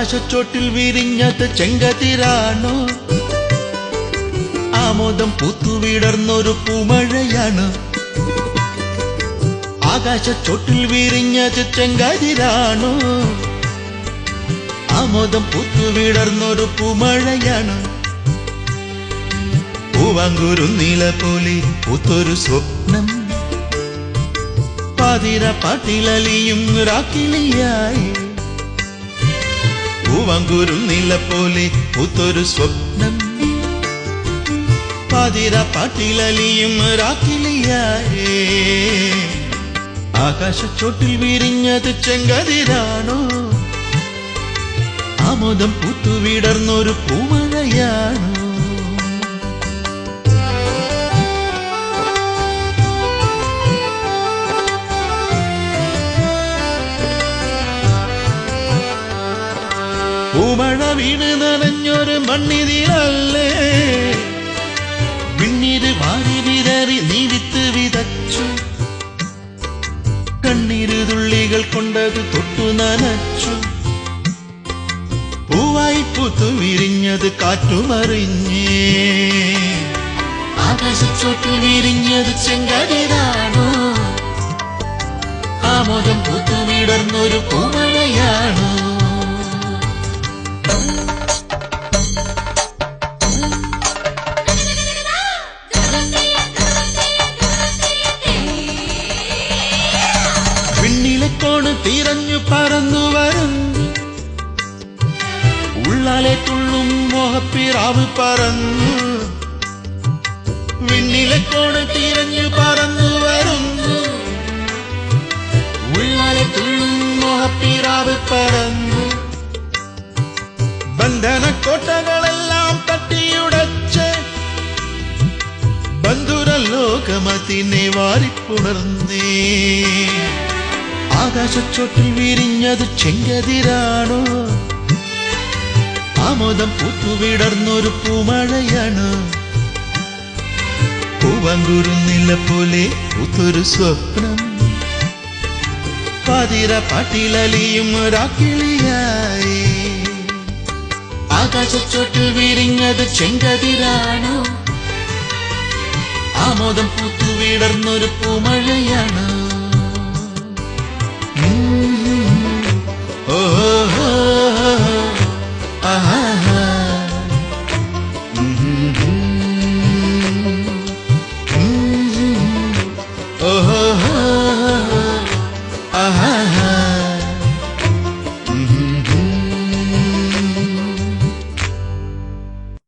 ആകാശച്ചോട്ടിൽ വിരിഞ്ഞത് ചെങ്കതിരാണോ? ആമോദം പൂത്തുവിടർന്നൊരു പൂമഴയാണ്. ആകാശച്ചോട്ടിൽ വിരിഞ്ഞത് ചെങ്കതിരാണോ? ആമോദം പൂത്തുവിടർന്നൊരു പൂമഴയാണ്. പൂവാങ്കൂരു നീല പോലെ പൂത്തൊരു സ്വപ്നം. പാതിര പാട്ടിലലിയും രാക്കിളിയായി പൂവാങ്കുരു നില പോലെ പൂത്തൊരു സ്വപ്നം. പാതിര പാട്ടിലലിയും ആകാശച്ചോട്ടിൽ വിരിഞ്ഞത് ചെങ്കതിരാണോ? ആമോദം പൂത്തുവിടർന്നൊരു പൂമഴയാണോ? പൂമഴ വീണ് നനഞ്ഞൊരു മണ്ണിതിരല്ലേ വിണ്ണീര് വാരി വിതറി നീവിത്ത് വിതച്ചു. കണ്ണീര് തുള്ളികൾ കൊണ്ടത് തൊട്ടു നനച്ചു. പൂവായി പൂത്തു വിരിഞ്ഞത് കാറ്റുമറിഞ്ഞേ ആകാശച്ചോട്ടിൽ വിരിഞ്ഞത് ചെങ്കതിരാണോ കോണ് തിരഞ്ഞു പറന്നു വരും. ഉള്ളാലെ തുള്ളും മോഹപ്പിറാവ് പറന്നു. വിണ്ണിലെ കോണ് തിരഞ്ഞു പറന്നു വരും. ഉള്ളാലെ തുള്ളും മോഹപ്പിറാവ് പറന്നു. ബന്ധന കോട്ടകളെല്ലാം തട്ടിയുടച്ച് ബന്ധുര ലോകമതിനെ വാരിപ്പുണർന്നേ. ആകാശച്ചോട്ടിൽ വിരിഞ്ഞത് ചെങ്കതിരാണോ? ആമോദം പൂത്തുവിടർന്നൊരു പൂമഴയാണ്. പൂവങ്കുരുന്നില്ല പോലെ പൂത്തൊരു സ്വപ്നം. പാതിര പാട്ടിലലിയും ഒരാക്കിളിയായി. ആകാശച്ചോട്ടിൽ വിരിഞ്ഞത് ചെങ്കതിരാണോ? ആമോദം പൂത്തുവിടർന്നൊരു പൂമഴയാണ്. Oh.